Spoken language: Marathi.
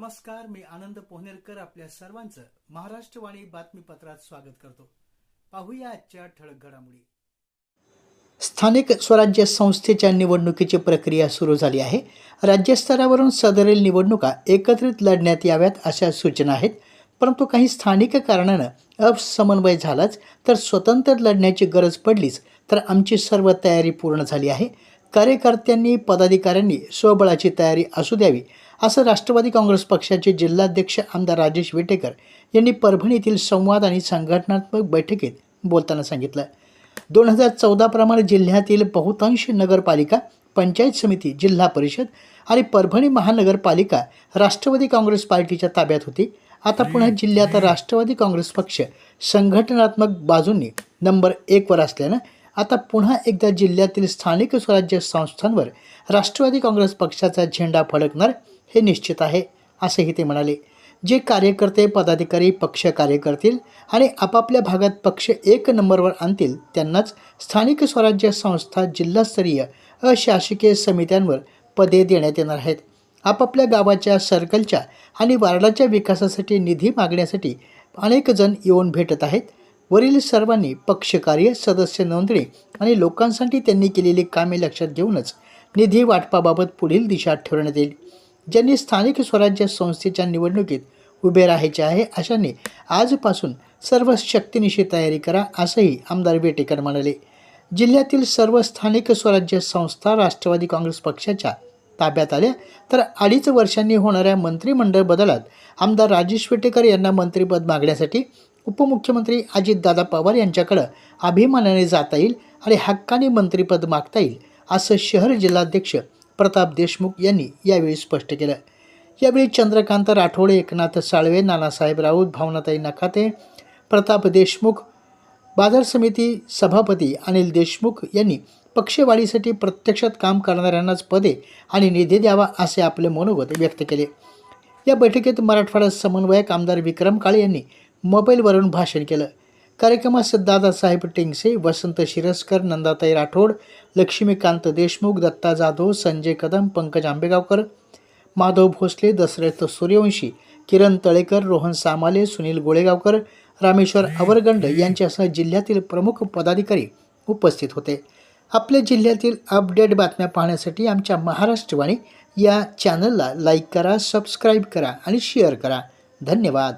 नमस्कार मी आनंद पोहनेरकर आपल्या सर्वांचं महाराष्ट्रवाणी बातमीपत्रात स्वागत करतो. पाहूया आजच्या ठळक घडामोडी. स्थानिक स्वराज्य संस्थेच्या निवडणुकीची प्रक्रिया सुरू झाली आहे. राज्यस्तरावरून सदरील निवडणुका एकत्रित लढण्यात याव्यात अशा सूचना आहेत. परंतु काही स्थानिक कारणानं असमन्वय झालाच तर स्वतंत्र लढण्याची गरज पडलीच तर आमची सर्व तयारी पूर्ण झाली आहे. कार्यकर्त्यांनी पदाधिकाऱ्यांनी स्वबळाची तयारी असू द्यावी असं राष्ट्रवादी काँग्रेस पक्षाचे जिल्हाध्यक्ष आमदार राजेश विटेकर यांनी परभणीतील संवाद आणि संघटनात्मक बैठकीत बोलताना सांगितलं. दोन हजार चौदाप्रमाणे जिल्ह्यातील बहुतांश नगरपालिका पंचायत समिती जिल्हा परिषद आणि परभणी महानगरपालिका राष्ट्रवादी काँग्रेस पार्टीच्या ताब्यात होती. आता पुन्हा जिल्ह्यात राष्ट्रवादी काँग्रेस पक्ष संघटनात्मक बाजूंनी नंबर एकवर असल्यानं आता पुन्हा एकदा जिल्ह्यातील स्थानिक स्वराज्य संस्थांवर राष्ट्रवादी काँग्रेस पक्षाचा झेंडा फडकणार हे निश्चित आहे असंही ते म्हणाले. जे कार्यकर्ते पदाधिकारी पक्ष कार्य करतील आणि आपापल्या भागात पक्ष एक नंबरवर आणतील त्यांनाच स्थानिक स्वराज्य संस्था जिल्हास्तरीय अशासकीय समित्यांवर पदे देण्यात येणार आहेत. आपापल्या गावाच्या सर्कलच्या आणि वार्डाच्या विकासासाठी निधी मागण्यासाठी अनेक जण येऊन भेटत आहेत. वरील सर्वांनी पक्षकार्य सदस्य नोंदणी आणि लोकांसाठी त्यांनी केलेली कामे लक्षात घेऊनच निधी वाटपाबाबत पुढील दिशा ठरवण्यात येईल. ज्यांनी स्थानिक स्वराज्य संस्थेच्या निवडणुकीत उभे राहायचे आहे अशांनी आजपासून सर्व शक्तीनिशी तयारी करा असंही आमदार वेटेकर म्हणाले. जिल्ह्यातील सर्व स्थानिक स्वराज्य संस्था राष्ट्रवादी काँग्रेस पक्षाच्या ताब्यात आल्या तर अडीच वर्षांनी होणाऱ्या मंत्रिमंडळ बदलात आमदार राजेश वेटेकर यांना मंत्रिपद मागण्यासाठी उपमुख्यमंत्री अजितदादा पवार यांच्याकडं अभिमानाने जाता येईल आणि हक्काने मंत्रिपद मागता येईल असं शहर जिल्हाध्यक्ष प्रताप देशमुख यांनी यावेळी स्पष्ट केलं. यावेळी चंद्रकांत राठोडे एकनाथ साळवे नानासाहेब राऊत भावनाताई नखाते प्रताप देशमुख बाजार समिती सभापती अनिल देशमुख यांनी पक्षवाढीसाठी प्रत्यक्षात काम करणाऱ्यांनाच पदे आणि निधी द्यावा असे आपले मनोगत व्यक्त केले. या बैठकीत मराठवाडा समन्वयक आमदार विक्रम काळे यांनी मोबाईलवरून भाषण केलं. कार्यक्रमास दादासाहेब टेंगसे वसंत शिरस्कर नंदाताई राठोड लक्ष्मीकांत देशमुख दत्ता जाधव संजय कदम पंकज आंबेगावकर माधव भोसले दशरथ सूर्यवंशी किरण तळेकर रोहन सामाले सुनील गोळेगावकर रामेश्वर अवरगंड यांच्यासह जिल्ह्यातील प्रमुख पदाधिकारी उपस्थित होते. आपल्या जिल्ह्यातील अपडेट बातम्या पाहण्यासाठी आमच्या महाराष्ट्रवाणी या चॅनलला लाईक करा सबस्क्राईब करा आणि शेअर करा. धन्यवाद.